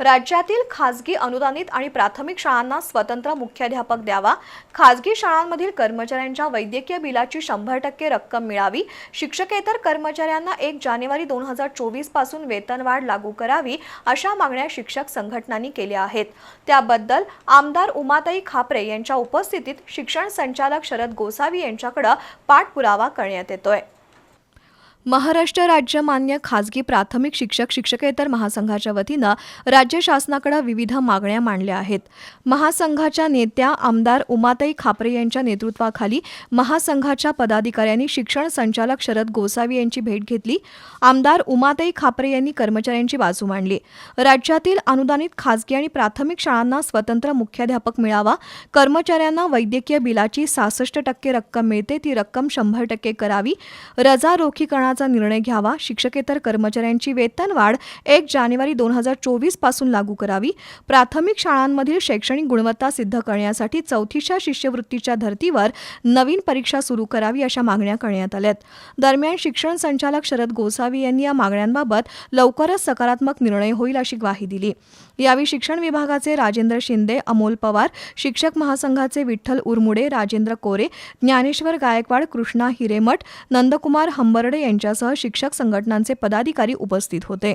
राज्यातील खासगी अनुदानित आणि प्राथमिक शाळांना स्वतंत्र मुख्याध्यापक द्यावा. खासगी शाळांमधील कर्मचाऱ्यांच्या वैद्यकीय बिलाची शंभर टक्के रक्कम मिळावी. शिक्षकेतर कर्मचाऱ्यांना एक जानेवारी दोन हजार चोवीसपासून वेतनवाढ लागू करावी अशा मागण्या शिक्षक संघटनांनी केल्या आहेत. त्याबद्दल आमदार उमाताई खापरे यांच्या उपस्थितीत शिक्षण संचालक शरद गोसावी यांच्याकडे पाठपुरावा करण्यात येतोय. महाराष्ट्र राज्य मान्य खाजगी प्राथमिक शिक्षक शिक्षकेतर महासंघाच्या वतीनं राज्य शासनाकडे विविध मागण्या मांडल्या आहेत. महासंघाच्या नेत्या आमदार उमाताई खापरे यांच्या नेतृत्वाखाली महासंघाच्या पदाधिकाऱ्यांनी शिक्षण संचालक शरद गोसावी यांची भेट घेतली. आमदार उमाताई खापरे यांनी कर्मचाऱ्यांची बाजू मांडली. राज्यातील अनुदानित खासगी आणि प्राथमिक शाळांना स्वतंत्र मुख्याध्यापक मिळावा कर्मचाऱ्यांना वैद्यकीय बिलाची सहासष्ट टक्के रक्कम मिळते ती रक्कम शंभर टक्के करावी रजा रोखीकरणाचा निर्णय घ्यावा. शिक्षकेतर कर्मचाऱ्यांची वेतनवाढ एक जानेवारी दोन हजार चोवीसपासून लागू करावी. प्राथमिक शाळांमधील शैक्षणिक गुणवत्ता सिद्ध करण्यासाठी चौथीच्या शिष्यवृत्तीच्या धर्तीवर नवीन परीक्षा सुरू करावी अशा मागण्या करण्यात आल्यात. दरम्यान शिक्षण संचालक शरद गोसावी यांनी या मागण्यांबाबत लवकरच सकारात्मक निर्णय होईल अशी ग्वाही दिली. यावेळी शिक्षण विभागाचे राजेंद्र शिंदे अमोल पवार शिक्षक महासंघाचे विठ्ठल उरमुडे राजेंद्र कोरे ज्ञानेश्वर गायकवाड कृष्णा हिरेमठ नंदकुमार हंबर्डे यांच्यासह शिक्षक संघटनांचे पदाधिकारी उपस्थित होते.